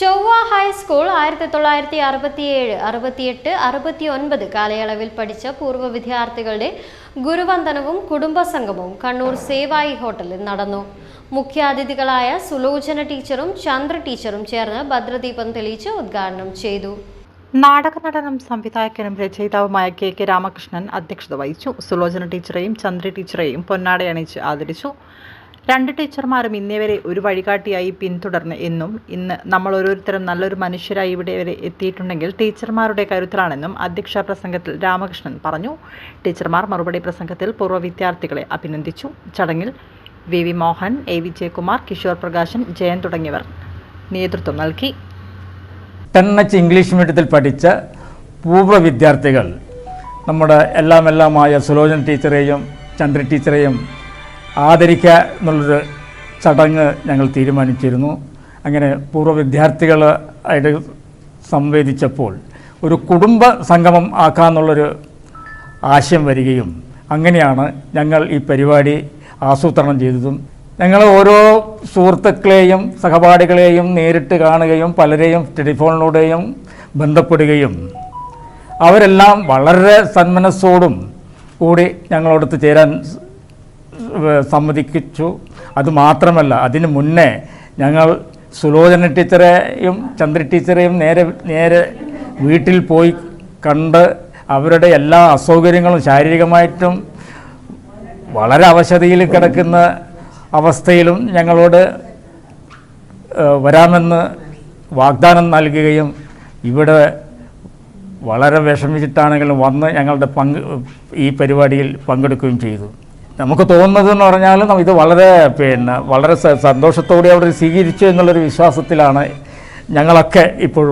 ചൊവ്വ ഹൈസ്കൂൾ ആയിരത്തി തൊള്ളായിരത്തി അറുപത്തിയേഴ് അറുപത്തിയെട്ട് അറുപത്തി ഒൻപത് കാലയളവിൽ പഠിച്ച പൂർവ വിദ്യാർത്ഥികളുടെ ഗുരുവന്ദനവും കുടുംബസംഗമവും കണ്ണൂർ സേവായി ഹോട്ടലിൽ നടന്നു. മുഖ്യാതിഥികളായ സുലോചന ടീച്ചറും ചന്ദ്ര ടീച്ചറും ചേർന്ന് ഭദ്രദീപം തെളിയിച്ച് ഉദ്ഘാടനം ചെയ്തു. നാടക നടനം സംവിധായകനും രചയിതാവുമായ കെ കെ രാമകൃഷ്ണൻ അധ്യക്ഷത വഹിച്ചു. സുലോചന ടീച്ചറെയും ചന്ദ്ര ടീച്ചറെയും പൊന്നാടയണിച്ച് ആദരിച്ചു. രണ്ട് ടീച്ചർമാരും ഇന്നേ വരെ ഒരു വഴികാട്ടിയായി പിന്തുടർന്ന് എന്നും ഇന്ന് നമ്മൾ ഓരോരുത്തരും നല്ലൊരു മനുഷ്യരായി ഇവിടെ വരെ എത്തിയിട്ടുണ്ടെങ്കിൽ ടീച്ചർമാരുടെ കരുത്തിലാണെന്നും അധ്യക്ഷ പ്രസംഗത്തിൽ രാമകൃഷ്ണൻ പറഞ്ഞു. ടീച്ചർമാർ മറുപടി പ്രസംഗത്തിൽ പൂർവ വിദ്യാർത്ഥികളെ അഭിനന്ദിച്ചു. ചടങ്ങിൽ V V Mohan A V Jayakumar Kishore Prakashan Jayan തുടങ്ങിയവർ നേതൃത്വം നൽകി. ടെൻ ഇംഗ്ലീഷ് മീഡിയത്തിൽ പഠിച്ച പൂർവ വിദ്യാർത്ഥികൾ നമ്മുടെ എല്ലാം എല്ലാമായ സുലോചന ടീച്ചറെയും ചന്ദ്രൻ ടീച്ചറെയും ആദരിക്കുക എന്നുള്ളൊരു ചടങ്ങ് ഞങ്ങൾ തീരുമാനിച്ചിരുന്നു. അങ്ങനെ പൂർവ വിദ്യാർത്ഥികൾ വിദ്യാർത്ഥികളായിട്ട് സംവേദിച്ചപ്പോൾ ഒരു കുടുംബ സംഗമം ആക്കാമെന്നുള്ളൊരു ആശയം വരികയും അങ്ങനെയാണ് ഞങ്ങൾ ഈ പരിപാടി ആസൂത്രണം ചെയ്തതും. ഞങ്ങൾ ഓരോ സുഹൃത്തുക്കളെയും സഹപാഠികളെയും നേരിട്ട് കാണുകയും പലരെയും ടെലിഫോണിലൂടെയും ബന്ധപ്പെടുകയും അവരെല്ലാം വളരെ സന്മനസ്സോടും കൂടി ഞങ്ങളോടത്ത് ചേരാൻ സ്- ഏഹ് സമ്മതിച്ചു അതുമാത്രമല്ല അതിന് മുന്നേ ഞങ്ങൾ സുലോചന ടീച്ചറെയും ചന്ദ്ര ടീച്ചറെയും നേരെ നേരെ വീട്ടിൽ പോയി കണ്ട് അവരുടെ എല്ലാ അസൗകര്യങ്ങളും ശാരീരികമായിട്ടും വളരെ അവശതയിൽ കിടക്കുന്ന അവസ്ഥയിലും ഞങ്ങളോട് വരാമെന്ന് വാഗ്ദാനം നൽകുകയും ഇവിടെ വളരെ വിഷമിച്ചിട്ടാണെങ്കിലും വന്ന് ഞങ്ങളുടെ പങ്ക് ഈ പരിപാടിയിൽ പങ്കെടുക്കുകയും ചെയ്തു. നമുക്ക് തോന്നുന്നതെന്ന് പറഞ്ഞാൽ ഇത് വളരെ പിന്നെ വളരെ സന്തോഷത്തോടെ അവർ സ്വീകരിച്ചു എന്നുള്ളൊരു വിശ്വാസത്തിലാണ് ഞങ്ങളൊക്കെ ഇപ്പോഴും